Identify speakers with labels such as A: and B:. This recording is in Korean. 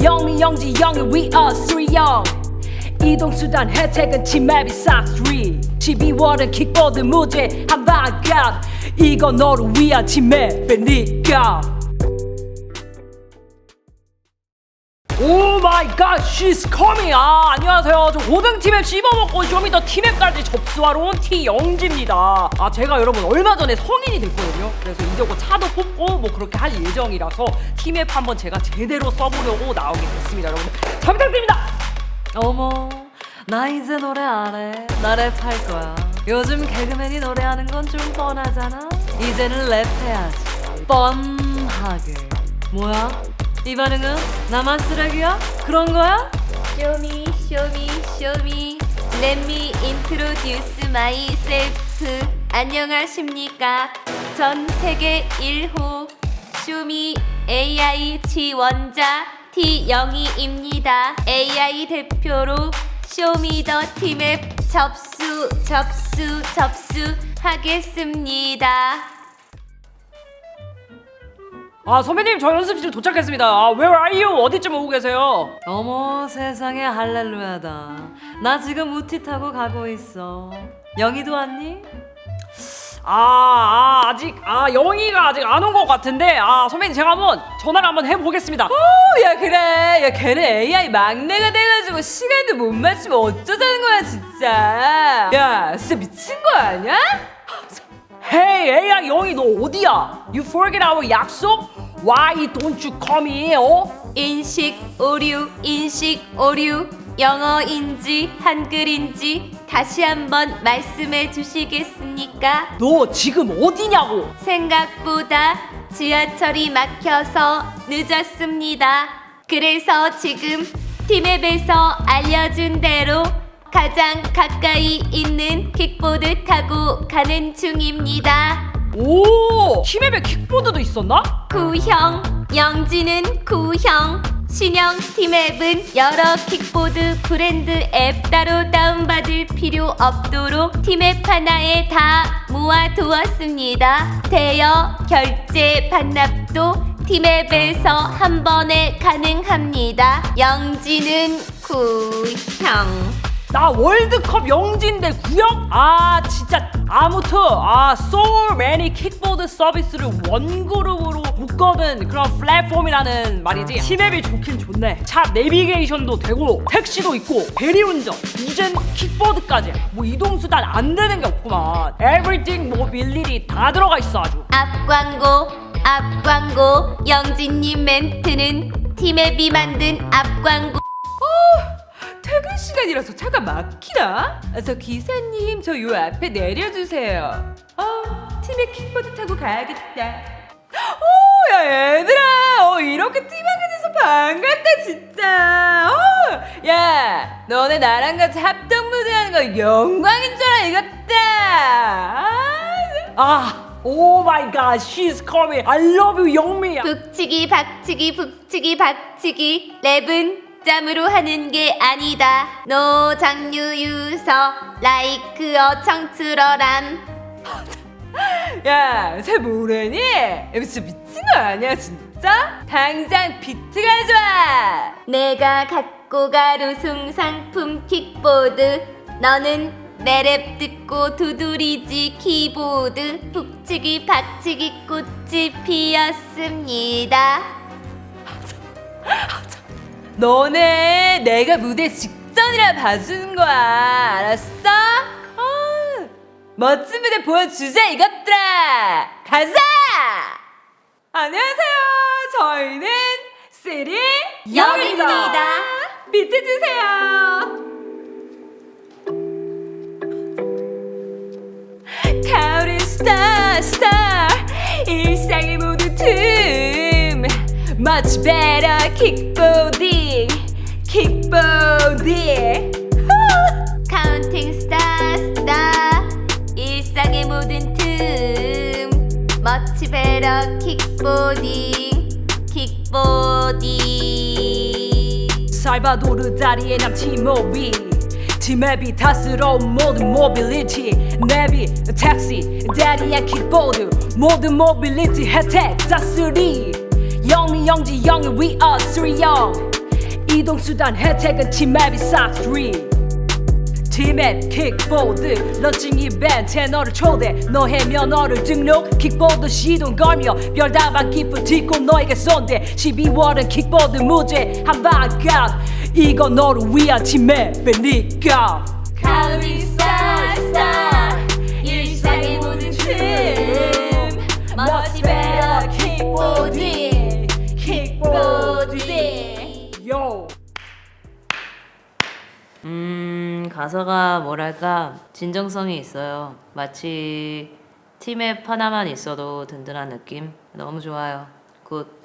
A: 영지 영이 we are three young 이동수단 혜택은 팀맵이 싹스리 12월은 킥보드 무제 한바갑 이건 너를 위한 팀맵이니까 오 마이 갓 she's coming. 아 안녕하세요. 저 고등팀앱 씹어먹고 쇼미더 팀앱까지 접수하러 온 T영지입니다. 아 제가 여러분 얼마 전에 성인이 됐거든요. 그래서 이제 곧 차도 뽑고 뭐 그렇게 할 예정이라서 팀앱 한번 제가 제대로 써보려고 나오게 됐습니다 여러분. 잘 부탁드립니다.
B: 어머 나 이제 노래 안 해. 나 랩할 거야. 요즘 개그맨이 노래하는 건 좀 뻔하잖아. 이제는 랩해야지. 뻔하게. 뭐야? 이 반응은? 나만 쓰레기야? 그런 거야?
C: 쇼미 쇼미 쇼미 Let me introduce myself 안녕하십니까 전 세계 1호 쇼미 AI 지원자 T영희입니다 AI 대표로 쇼미더 팀앱 접수 접수 접수 하겠습니다
A: 아 선배님 저 연습실 도착했습니다 아 where are you 어디쯤 오고 계세요
B: 어머 세상에 할렐루야다 나 지금 우티 타고 가고 있어 영희도 왔니?
A: 아, 아 아직 아 영희가 아직 안 온 것 같은데 아 선배님 제가 한번 전화를 한번 해보겠습니다
B: 어, 야 그래 야 걔는 AI 막내가 돼가지고 시간도 못 맞추면 어쩌자는 거야 진짜 야 진짜 미친 거 아니야?
A: Hey AI 영희 너 어디야? You forget our 약속? Why don't you come here? 어?
C: 인식 오류 인식 오류 영어인지 한글인지 다시 한번 말씀해 주시겠습니까?
A: 너 지금 어디냐고?
C: 생각보다 지하철이 막혀서 늦었습니다. 그래서 지금 팀앱에서 알려준 대로 가장 가까이 있는 킥보드 타고 가는 중입니다.
A: 오 팀앱에 킥보드도 있었나?
C: 구형, 영지는 구형. 신형 팀앱은 여러 킥보드 브랜드 앱 따로 다운받을 필요 없도록 팀앱 하나에 다 모아두었습니다. 대여, 결제, 반납도 팀앱에서 한 번에 가능합니다. 영지는 구형.
A: 나 월드컵 영지인데 구형? 아 진짜 아무튼 아 so many 킥보드 서비스를 원그룹으로 묶어둔 그런 플랫폼이라는 말이지. 팀앱이 좋긴 좋네. 차 내비게이션도 되고 택시도 있고 대리운전 이젠 킥보드까지. 뭐 이동수단 안 되는 게 없구만. Everything mobility 다 들어가 있어 아주.
C: 앞 광고, 앞 광고. 영진님 멘트는 팀앱이 만든 앞 광고.
B: 시간이라서 차가 막히나? 아, 저 기사님 저 요 앞에 내려주세요. 아 팀에 킥보드 타고 가야겠다. 오야 얘들아! 어 이렇게 팀하게 돼서 반갑다 진짜! 어야 너네 나랑 같이 합동 무대하는 거 영광인 줄 알겠다! 아,
A: 아오 마이 갓 she's coming. I love you 영미야.
C: 북치기 박치기 북치기 박치기. 랩은 짬으로 하는 게 아니다 노 장유 유서 라이크 어청트러람
B: 야, 쟤 뭐래니? 야, 진짜 미친 거 아니야, 진짜? 당장 비트 가져와!
C: 내가 갖고 갈 우승 상품 킥보드 너는 내 랩 듣고 두드리지 키보드 북치기 박치기 꽃이 피었습니다
B: 너네 내가 무대 직전이라 봐주는 거야, 알았어? 어, 멋진 무대 보여주자, 이것들아! 가자! 안녕하세요, 저희는 쓰리
C: 영입니다.
B: 비트 주세요! 가을의 스타 스타 일상의 모든 틈 Much better. 킥보딩 킥보딩
C: 카운팅 스타 스타 일상의 모든 틈. 멋지 베러 킥보딩 킥보딩
A: 살바도르 다리에 남 티모비. 팀앱이 다스러운 모든 모빌리티 내비 택시 대리야 킥보드 모든 모빌리티 혜택 다스리 영미 영지 영이 we are three young. 이동수단 혜택은 팀맵이 싹스트리 팀앱 킥보드 런칭 이벤트에 너를 초대. 너의 면허를 등록 킥보드 시동 걸며 별다방 기프 딛고 너에게 쏜대. 12월은 킥보드 무죄 한방값 이건 너를 위한 팀앱이니까
B: 음, 가사가 뭐랄까 진정성이 있어요. 마치 팀의 하나만 있어도 든든한 느낌. 너무 좋아요. 굿.